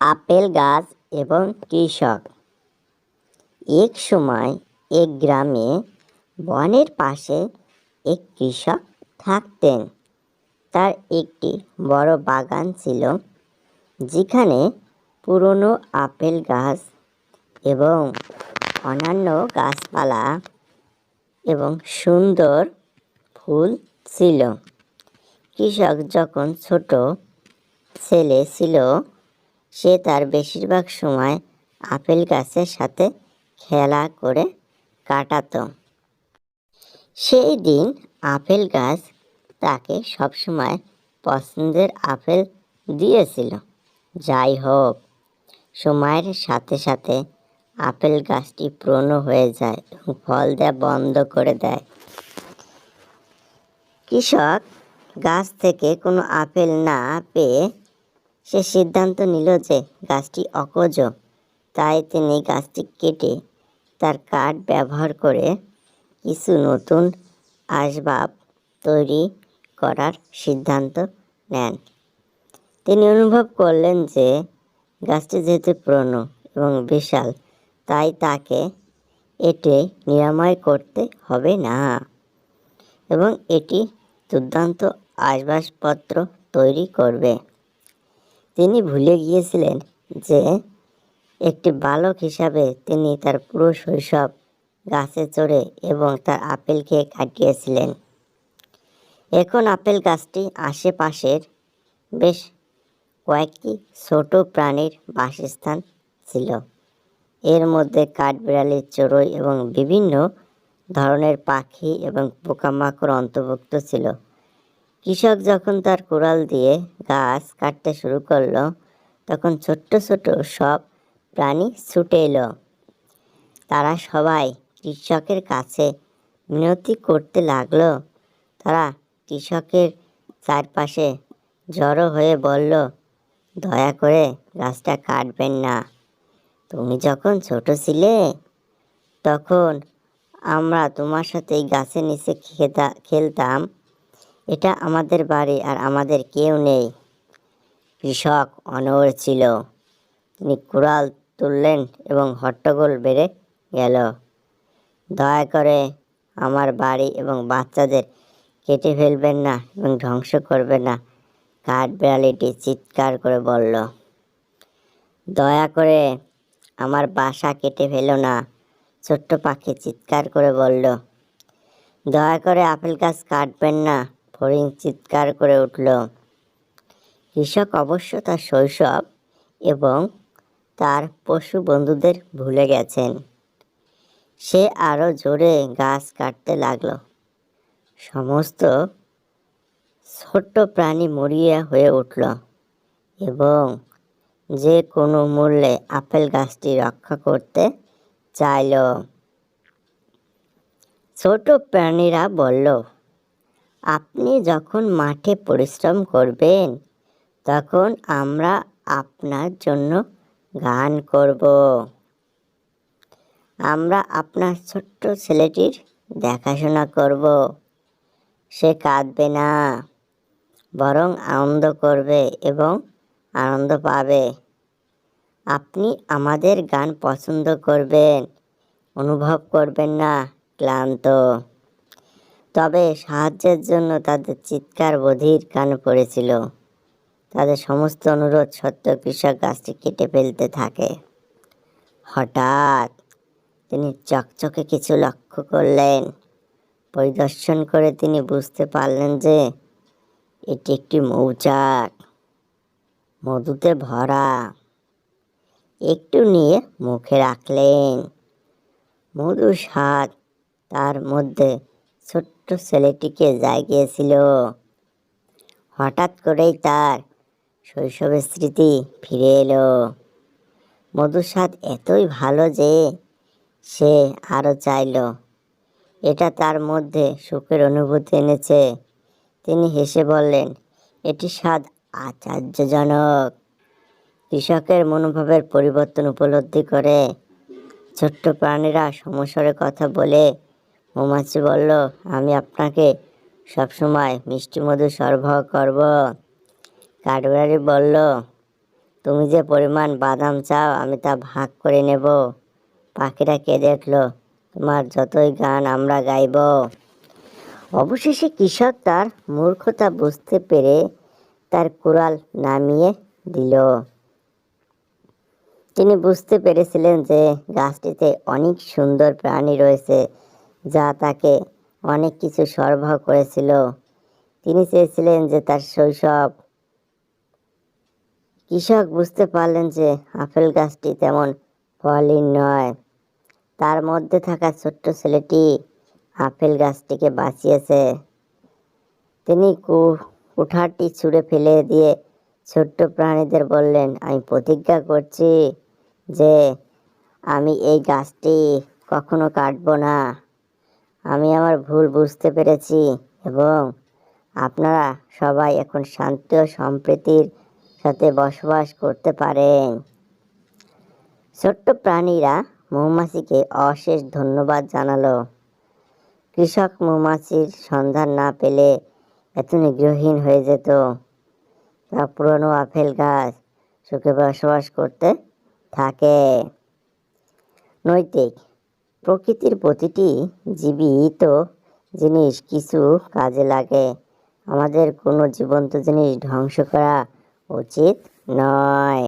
Apple গাছ এবং কৃষক। এক সময় এক গ্রামে বনের পাশে এক কৃষক থাকতেন। তার একটি বড় বাগান ছিল, যেখানে পুরনো আপেল গাছ এবং অন্যান্য গাছপালা এবং সুন্দর ফুল ছিল। কৃষক যখন ছোট ছেলে ছিল সে তার বেশিরভাগ সময় আপেল গাছের সাথে খেলা করে কাটাতো। সেই দিন আপেল গাছ তাকে সবসময় পছন্দের আপেল দিয়েছিল। যাই হোক, সময়ের সাথে সাথে আপেল গাছটি পুরনো হয়ে যায় এবং ফল দেওয়া বন্ধ করে দেয়। কৃষক গাছ থেকে কোনো আপেল না পেয়ে সে সিদ্ধান্ত নিল যে গাছটি অকজ। তাই তিনি গাছটি কেটে তার কাঠ ব্যবহার করে কিছু নতুন আসবাব তৈরি করার সিদ্ধান্ত নেন। তিনি অনুভব করলেন যে গাছটি যেহেতু পুরনো এবং বিশাল, তাই তাকে এটি নিরাময় করতে হবে না। এবং এটি দুর্দান্ত আসবাবপত্র তৈরি করবে। তিনি ভুলে গিয়েছিলেন যে একটি বালক হিসাবে তিনি তার পুরো শৈশব গাছে চড়ে এবং তার আপেল খেয়ে কাটিয়েছিলেন। এখন আপেল গাছটি আশেপাশের বেশ কয়েকটি ছোট প্রাণীর বাসস্থান ছিল। এর মধ্যে কাঠবিড়ালির চড়ুই এবং বিভিন্ন ধরনের পাখি এবং পোকামাকড় অন্তর্ভুক্ত ছিল। কৃষক যখন তার কুড়াল দিয়ে গাছ কাটতে শুরু করল, তখন ছোট্ট ছোট সব প্রাণী ছুটে এলো। তারা সবাই কৃষকের কাছে মিনতি করতে লাগল। তারা কৃষকের চারপাশে জড়ো হয়ে বলল, দয়া করে গাছটা কাটবেন না। তুমি যখন ছোট ছিলে, তখন আমরা তোমার সাথে এই গাছের নিচে খেতা, খেলতাম। এটা আমাদের বাড়ি আর আমাদের কেউ নেই। কৃষক অনড় ছিল। তিনি কুড়াল তুললেন এবং হট্টগোল বেড়ে গেল। দয়া করে আমার বাড়ি এবং বাচ্চাদের কেটে ফেলবেন না এবং ধ্বংস করবেন না, কাঠ বিড়ালিটি চিৎকার করে বলল। দয়া করে আমার বাসা কেটে ফেলো না, ছোট্ট পাখি চিৎকার করে বলল। দয়া করে আপেল গাছ কাটবেন না ফড়িং চিৎকার করে উঠল। কৃষক অবশ্য তার শৈশব এবং তার পশু বন্ধুদের ভুলে গেছেন। সে আরও জোরে গাছ কাটতে লাগল। সমস্ত ছোট্ট প্রাণী মরিয়া হয়ে উঠল এবং যে কোনো মূল্যে আপেল গাছটি রক্ষা করতে চাইল। ছোট প্রাণীরা বলল আপনি যখন মাঠে পরিশ্রম করবেন, তখন আমরা আপনার জন্য গান করব। আমরা আপনার ছোট্ট ছেলেটির দেখাশোনা করব। সে কাঁদবে না, বরং আনন্দ করবে এবং আনন্দ পাবে। আপনি আমাদের গান পছন্দ করবেন, অনুভব করবেন না, ক্লান্ত। তবে সাহায্যের জন্য তাদের চিৎকার বধির কান পড়েছিল। তাদের সমস্ত অনুরোধ সত্ত্বেও কৃষক গাছটি কেটে ফেলতে থাকে। হঠাৎ তিনি চকচকে কিছু লক্ষ্য করলেন। পরিদর্শন করে তিনি বুঝতে পারলেন যে এটি একটি মৌচাক, মধুতে ভরা। একটু নিয়ে মুখে রাখলেন। মধু স্বাদ তার মধ্যে ছোট্ট ছেলেটিকে জাগিয়েছিল। হঠাৎ করেই তার শৈশবের স্মৃতি ফিরে এলো। মধুর এতই ভালো যে সে আরও চাইল। এটা তার মধ্যে সুখের অনুভূতি এনেছে। তিনি হেসে বললেন, এটি স্বাদ আশ্চর্যজনক। কৃষকের মনোভাবের পরিবর্তন উপলব্ধি করে ছোট্ট প্রাণীরা সমস্যার কথা বলে মৌমাছি বলল, আমি আপনাকে সবসময় মিষ্টি মধু সরবরাহ করব। কাঠবিড়ালি বলল, তুমি যে পরিমাণ বাদাম চাও, আমি তা ভাগ করে নেব। পাখিরা কেঁদে উঠল, তোমার যতই গান আমরা গাইব। অবশেষে কৃষক তার মূর্খতা বুঝতে পেরে তার কুড়াল নামিয়ে দিল। তিনি বুঝতে পেরেছিলেন যে গাছটিতে অনেক সুন্দর প্রাণী রয়েছে। যা তাকে অনেক কিছু সরবরাহ করেছিল। তিনি চেয়েছিলেন যে তার শৈশব। কৃষক বুঝতে পারলেন যে আপেল গাছটি তেমন ফলহীন নয়। তার মধ্যে থাকা ছোট্ট ছেলেটি আপেল গাছটিকে বাঁচিয়েছে। তিনি কু- কুঠারটি ছুঁড়ে ফেলে দিয়ে ছোট্ট প্রাণীদের বললেন, আমি প্রতিজ্ঞা করছি যে আমি এই গাছটি কখনো কাটবো না। আমি আমার ভুল বুঝতে পেরেছি এবং আপনারা সবাই এখন শান্তি ও সম্প্রীতির সাথে বসবাস করতে পারেন। ছোট্ট প্রাণীরা মৌমাছিকে অশেষ ধন্যবাদ জানালো। কৃষক মৌমাছির সন্ধান না পেলে এত নিগ্রহীন হয়ে যেত। তা পুরনো আপেল গাছ সুখে বসবাস করতে থাকে। নৈতিক প্রকৃতির প্রতিটি জীবিত জিনিস কিছু কাজে লাগে। আমাদের কোনো জীবন্ত জিনিস ধ্বংস করা উচিত নয়।